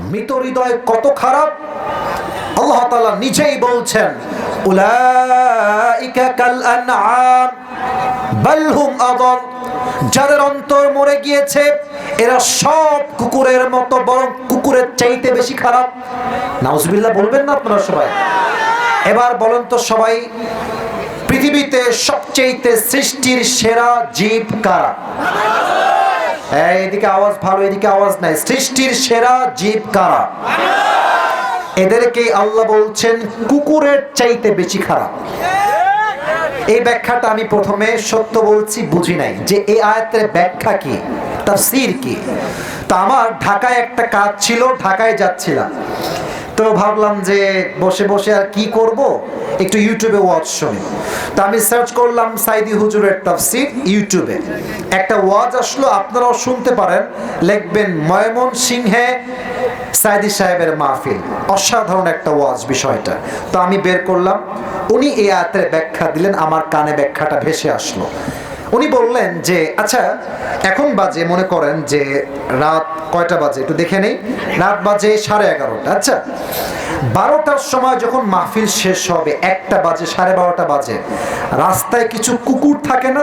মৃত হৃদয় কত খারাপ? আল্লাহ তাআলা নিজেই বলছেন যাদের অন্তর মরে গিয়েছে, এরা সব কুকুরের মতো, বরং কুকুরের চাইতে বেশি খারাপ। নাউজুবিল্লাহ, বলবেন না আপনারা সবাই? এবার বলেন তো সবাই, পৃথিবীতে সবচেয়ে সৃষ্টির সেরা জীব কারা? এদিকে আওয়াজ ভালো, এদিকে আওয়াজ নাই। সৃষ্টির সেরা জীব কারা? এদেরকে আল্লাহ বলছেন, কুকুরের চাইতে বেশি খারাপ। এই ব্যাখ্যাটা আমি প্রথমে সত্য বলছি, বুঝি নাই যে এই আয়াতের ব্যাখ্যা কি, তাফসীর কি। তা আমার ঢাকায় একটা কাজ ছিল, ঢাকায় যাচ্ছিলাম। তো ভাবলাম যে বসে বসে আর কি করব? একটু ইউটিউবে ওয়াচ শুনি। তো আমি সার্চ করলাম সাইদি হুজুরের তাফসীর ইউটিউবে। একটা ওয়াজ আসলো, আপনারাও শুনতে পারেন। লিখবেন, ময়মন সিংহে সাইদি সাহেবের মাহফিল। অসাধারণ একটা ওয়াজ বিষয়টা। তো আমি বের করলাম। উনি এই আয়াতের ব্যাখ্যা দিলেন, আমার কানে ব্যাখ্যাটা ভেসে আসলো। উনি বললেন যে আচ্ছা এখন বাজে, মনে করেন যে রাত কয়টা বাজে? একটু দেখে নেই। রাত বাজে সাড়ে এগারোটা। আচ্ছা বারোটার সময় যখন মাহফিল শেষ হবে, একটা বাজে, সাড়ে বারোটা বাজে, রাস্তায় কিছু কুকুর থাকে না?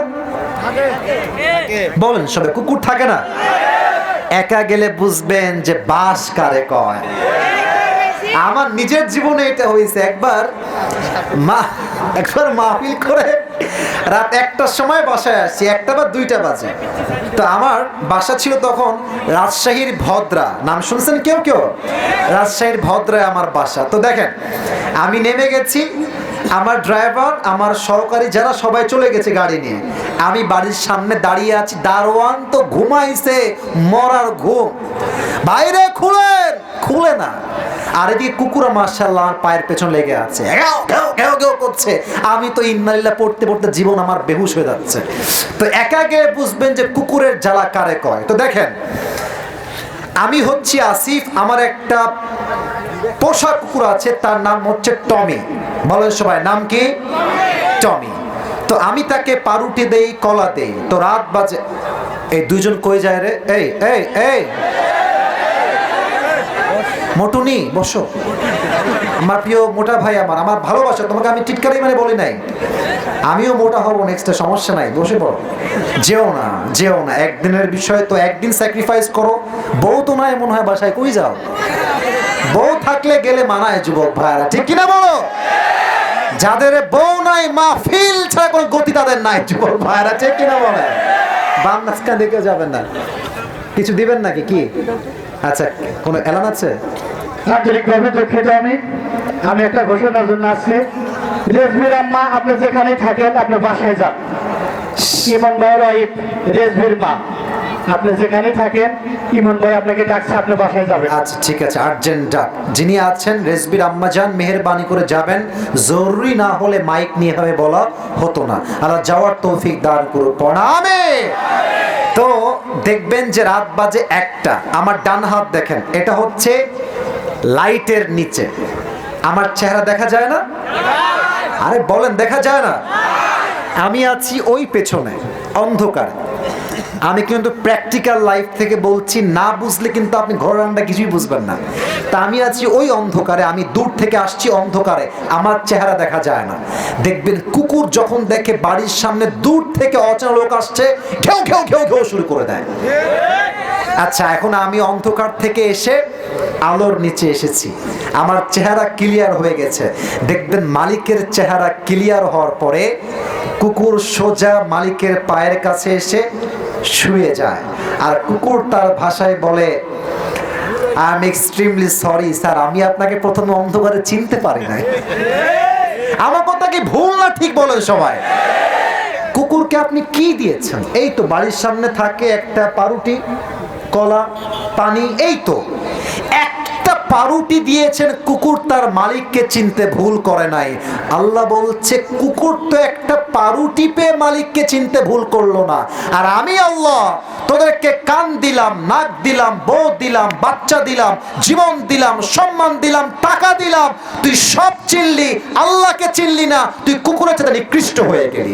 বলেন সবে কুকুর থাকে না? একা গেলে বুঝবেন যে বাস কারে কয়। আমার নিজের জীবনে এটা হয়েছে। একবার মা, একবার মাহফিল করে রাত একটার সময় বাসায় আসছি, একটা বা দুইটা বাজে। তো আমার বাসা ছিল তখন রাজশাহীর ভদ্রা। নাম শুনছেন কেউ কেউ? রাজশাহীর ভদ্রায় আমার বাসা। তো দেখেন, আমি নেমে গেছি, আমার ড্রাইভার, আমার সহকারী যারা সবাই চলে গেছে গাড়ি নিয়ে। আমি বাড়ির সামনে দাঁড়িয়ে আছি, দারোয়ান তো ঘুমাইছে, মরার ঘুম। বাইরে খুলেন! খুলে না। আর এদিকে কুকুরা মার্শাল্লাহ আমার পায়ের পেছন লেগে আছে। করছে। আমি তো ইন্নালিল্লাহ পড়তে পড়তে জীবন আমার বেহুশ হয়ে যাচ্ছে। তো একা গেলে বুঝবেন যে কুকুরের জ্বালা কারে কয়। তো দেখেন, আমি হচ্ছি আসিফ, আমার একটা পোষা কুকুর আছে, তার নাম হচ্ছে টমি। বলেন সবাই, নাম কি? টমি। তো আমি তাকে পাউরুটি দেই, কলা দেই। তো রাত বাজে এই দুইজন কই যায় রে? এই এই এই। মোটুনি, বসো। আমার প্রিয় মোটা ভাই আমার আমার ভালোবাসা। তোমাকে আমি টিটকারি মানে বলি নাই। আমিও মোটা হব নেক্সটে সমস্যা নাই, বসে পড়ো। যেও না যেও না, একদিনের বিষয় তো একদিন স্যাক্রিফাইস করো। বউ তো নাই মনে হয় বাসায়, কই যাও? বউ থাকলে গেলে মানায় যুবক ভাইরা ঠিক কিনা বলো? যাদের বউ নাই, মাহফিল ছাড়া কোনো গতি তাদের নাই, যুবক ভাইরা ঠিক কিনা বলে? বাম দিকে যাবেন না। কিছু দিবেন নাকি, কি? আচ্ছা কোনো এলান আছে? আন্তরিকভাবে দুঃখিত আমি। আমি একটা ঘোষণার জন্য আসছি। রেজভির আম্মা আপনি যেখানে থাকেন আপনি বাসায় যান। ইমন ভাইয়ের ওয়াইফ রেজভির মা। আপনি যেখানে থাকেন ইমন ভাই আপনাকে ডাকছে আপনি বাসায় যাবেন। আচ্ছা ঠিক আছে আর্জেন্ট ডাক। যিনি আছেন আম্মাজান মেহেরবানি করে যাবেন। জরুরি না হলে মাইক নিয়ে হবে বলা হতো না। আল্লাহ যাওয়ার তৌফিক দান করুক। প্রণামে তো দেখবেন যে রাত বাজে একটা। আমার ডান হাত দেখেন, এটা হচ্ছে লাইটের নিচে। আমার চেহারা দেখা যায় না? আরে বলেন, দেখা যায় না? আমি আছি ওই পেছনে, অন্ধকার। আমি কিন্তু প্র্যাকটিক্যাল লাইফ থেকে বলছি, না বুঝলে কিন্তু আপনি ঘর রান্না কিছুই বুঝবেন না। তা আমি আছি ওই অন্ধকারে, আমি দূর থেকে আসছি অন্ধকারে, আমার চেহারা দেখা যায় না। দেখবেন কুকুর যখন দেখে বাড়ির সামনে দূর থেকে অচেনা লোক আসছে, ঘেউ ঘেউ ঘেউ ঘেউ শুরু করে দেয়। আচ্ছা এখন আমি অন্ধকার থেকে এসে আলোর নিচে এসেছি। আমার চেহারা ক্লিয়ার হয়ে গেছে। দেখবেন মালিকের চেহারা ক্লিয়ার হওয়ার পরে কুকুর সোজা মালিকের পায়ের কাছে এসে শুয়ে যায়। আর কুকুর তার ভাষায় বলে I am extremely sorry sir, আমি আপনাকে প্রথমে অন্ধকারে চিনতে পারি নাই। আমার কথা কি ভুল না ঠিক বলেন সবাই? কুকুরকে আপনি কি দিয়েছেন? এই তো বাড়ির সামনে থাকে একটা পাউরুটি কলা, পানি, এই তো। পাউরুটি দিয়েছেন, কুকুর তার মালিককে চিনতে ভুল করে নাই। আল্লাহ বলছে, কুকুর তো একটা পাউরুটি পেয়ে মালিককে চিনতে ভুল করল না। আর আমি আল্লাহ তোদেরকে কান দিলাম, নাক দিলাম, বউ দিলাম, বাচ্চা দিলাম, জীবন দিলাম, সম্মান দিলাম, টাকা দিলাম, তুই সব চিনলি, আল্লাহকে চিনলি না, তুই কুকুরের সাথে নিকৃষ্ট হয়ে গেলি।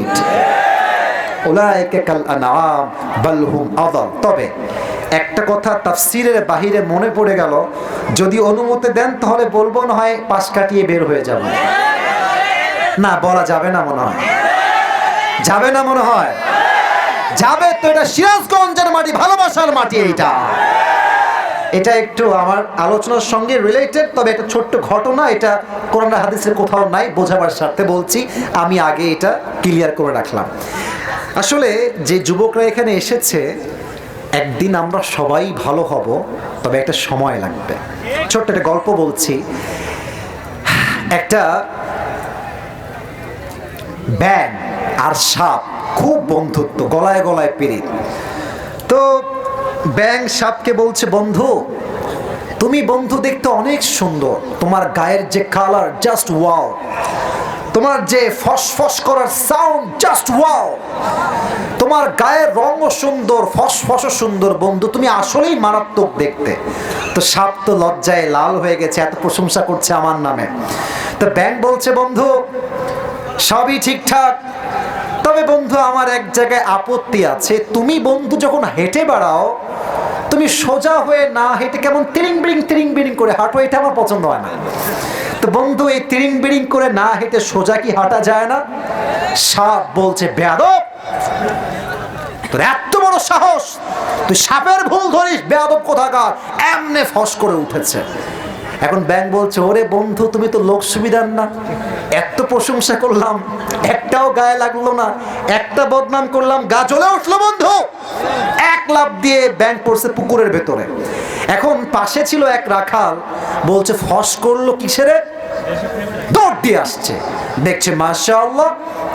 উলাইকে কাল আনআম, বাল হুম তবে একটা কথা তাফসিরের বাহিরে মনে পড়ে গেল, যদি অনুমতি দেন তাহলে বলব না হয় পাশ কাটিয়ে বের হয়ে যাব। না, বলা যাবে না মনে হয়। যাবে না মনে হয়। যাবে তো এটা সিরাজগঞ্জের মাটি, ভালোবাসার মাটি এইটা। এটা একটু আমার আলোচনার সঙ্গে রিলেটেড তবে একটা ছোট্ট ঘটনা, এটা কোরআন হাদিসের কোথাও নাই, বোঝাবার স্বার্থে বলছি, আমি আগে এটা ক্লিয়ার করে রাখলাম। আসলে যে যুবকরা এখানে এসেছে একদিন আমরা সবাই ভালো হব, তবে একটা সময় লাগবে। ছোট্ট একটা গল্প বলছি। একটা ব্যাং আর সাপ খুব বন্ধুত্ব, গলায় গলায় পিরিত তো ব্যাং সাপকে বলছে, বন্ধু, তুমি বন্ধু দেখতে অনেক সুন্দর। তোমার গায়ের যে কালার জাস্ট ওয়াও তোমার যে ফসফস করার সাউন্ড জাস্ট ওয়াও তোমার গায়ের রঙও সুন্দর, ফসফসও সুন্দর বন্ধু, তুমি আসলেই মারাত্মক দেখতে। তো সাপ তো লজ্জায় লাল হয়ে গেছে, এত প্রশংসা করছে আমার নামে। তো ব্যাং বলছে, বন্ধু, সবই ঠিকঠাক। তবে বন্ধু, আমার এক জায়গায় আপত্তি আছে। তুমি বন্ধু যখন হেঁটে বেড়াও, তুমি সোজা হয়ে না হেঁটে কেমন তিরিং বিড়িং তিরিং বিড়িং করে হাঁটো, এটা আমার পছন্দ হয় না। তো বন্ধু, এই তিরিং বিড়িং করে না হেঁটে সোজা কি হাঁটা যায় না? সাপ বলছে, বেয়াদব, তোর এত বড় সাহস, তুই সাপের ভুল ধরিস, বেয়াদব কোথাকার? এমনে ফস করে উঠেছে। এখন ব্যাংক বলছে, ওরে বন্ধু, তুমি তো লোক সুবিধার না। এত প্রশংসা করলাম, একটাও গায়ে লাগল না। একটা বদনাম করলাম, গা জ্বলে উঠল, বন্ধু। এক লাভ দিয়ে ব্যাংক পড়ছে পুকুরের ভেতরে। এখন পাশে ছিল এক রাখাল, বলছে, ফস করল কিসেরে? দৌড় দিয়ে আসছে। দেখছে, মাশাআল্লাহ,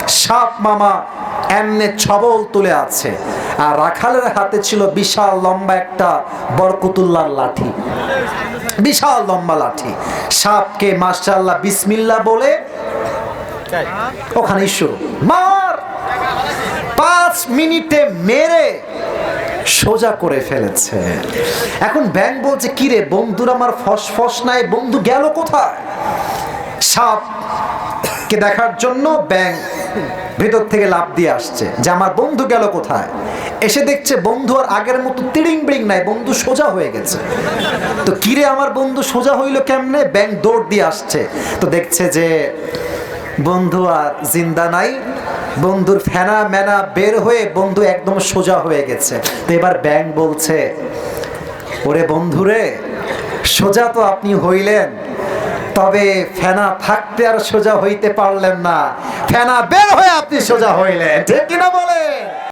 সাপ মামা এমনে ছবল তুলে আছে। আর রাখালের হাতে ছিল বিশাল লম্বা একটা বরকুতুল্লার লাঠি। বিশাল লম্বা লাঠি। সাপকে মাশাআল্লাহ বিসমিল্লাহ বলে ওখানে শুরু। মার! পাঁচ মিনিটে মেরে সোজা করে ফেলেছে। এখন ব্যাংক বলছে, কিরে বন্ধুর আমার ফস ফস নাই, বন্ধু গেল কোথায়? সাপ কে দেখার জন্য ব্যাং ভেতর থেকে লাভ দিয়ে আসছে যে আমার বন্ধু গেল কোথায়? এসে দেখছে বন্ধু আর আগের মতো তিড়িং বিড়িং নাই, বন্ধু সোজা হয়ে গেছে। তো কিরে আমার বন্ধু সোজা হইল কেমনে? ব্যাং দৌড় দিয়ে আসছে। তো দেখছে যে বন্ধু আর জিন্দা নাই, বন্ধুর ফেনা মেনা বের হয়ে বন্ধু একদম সোজা হয়ে গেছে। তো এবার ব্যাং বলছে, ওরে বন্ধুরে, সোজা তো আপনি হইলেন তবে ফেনা থাকতে আর সোজা হইতে পারলেন না। ফেনা বের হয়ে আপনি সোজা হইলেন। ঠিক কিনা বলেন?